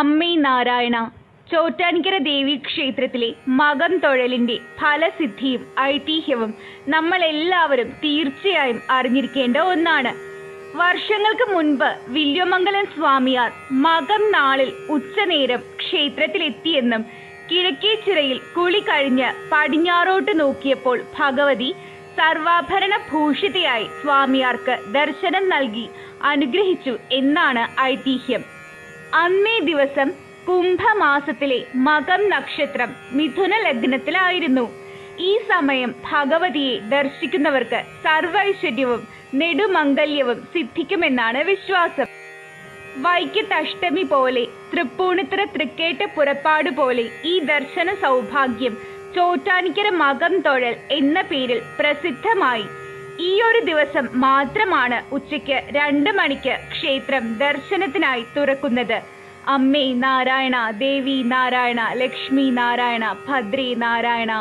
അമ്മേ നാരായണ ചോറ്റാനിക്കര ദേവി ക്ഷേത്രത്തിലെ മകം തൊഴലിന്റെ ഫലസിദ്ധിയും ഐതിഹ്യവും നമ്മൾ എല്ലാവരും തീർച്ചയായും അറിഞ്ഞിരിക്കേണ്ട ഒന്നാണ്. വർഷങ്ങൾക്ക് മുൻപ് വില്യമംഗലം സ്വാമിയാർ മകം നാളിൽ ഉച്ചനേരം ക്ഷേത്രത്തിലെത്തിയെന്നും കിഴക്കേ ചിറയിൽ കുളി കഴിഞ്ഞ് പടിഞ്ഞാറോട്ട് നോക്കിയപ്പോൾ ഭഗവതി സർവാഭരണ ഭൂഷിതയായി സ്വാമിയാർക്ക് ദർശനം നൽകി അനുഗ്രഹിച്ചു എന്നാണ് ഐതിഹ്യം. അന്നേ ദിവസം കുംഭമാസത്തിലെ മകം നക്ഷത്രം മിഥുന ലഗ്നത്തിലായിരുന്നു. ഈ സമയം ഭഗവതിയെ ദർശിക്കുന്നവർക്ക് സർവൈശ്വര്യവും നെടുമംഗല്യവും സിദ്ധിക്കുമെന്നാണ് വിശ്വാസം. വൈക്കത്തഷ്ടമി പോലെ തൃപ്പൂണിത്തര തൃക്കേട്ട പുറപ്പാട് പോലെ ഈ ദർശന സൗഭാഗ്യം ചോറ്റാനിക്കര മകം തൊഴൽ എന്ന പേരിൽ പ്രസിദ്ധമായി. ഈ ഒരു ദിവസം മാത്രമാണ് ഉച്ചയ്ക്ക് രണ്ട് മണിക്ക് ക്ഷേത്രം ദർശനത്തിനായി തുറക്കുന്നത്. അമ്മേ നാരായണ ദേവി നാരായണ ലക്ഷ്മി നാരായണ ഭദ്രേ നാരായണ.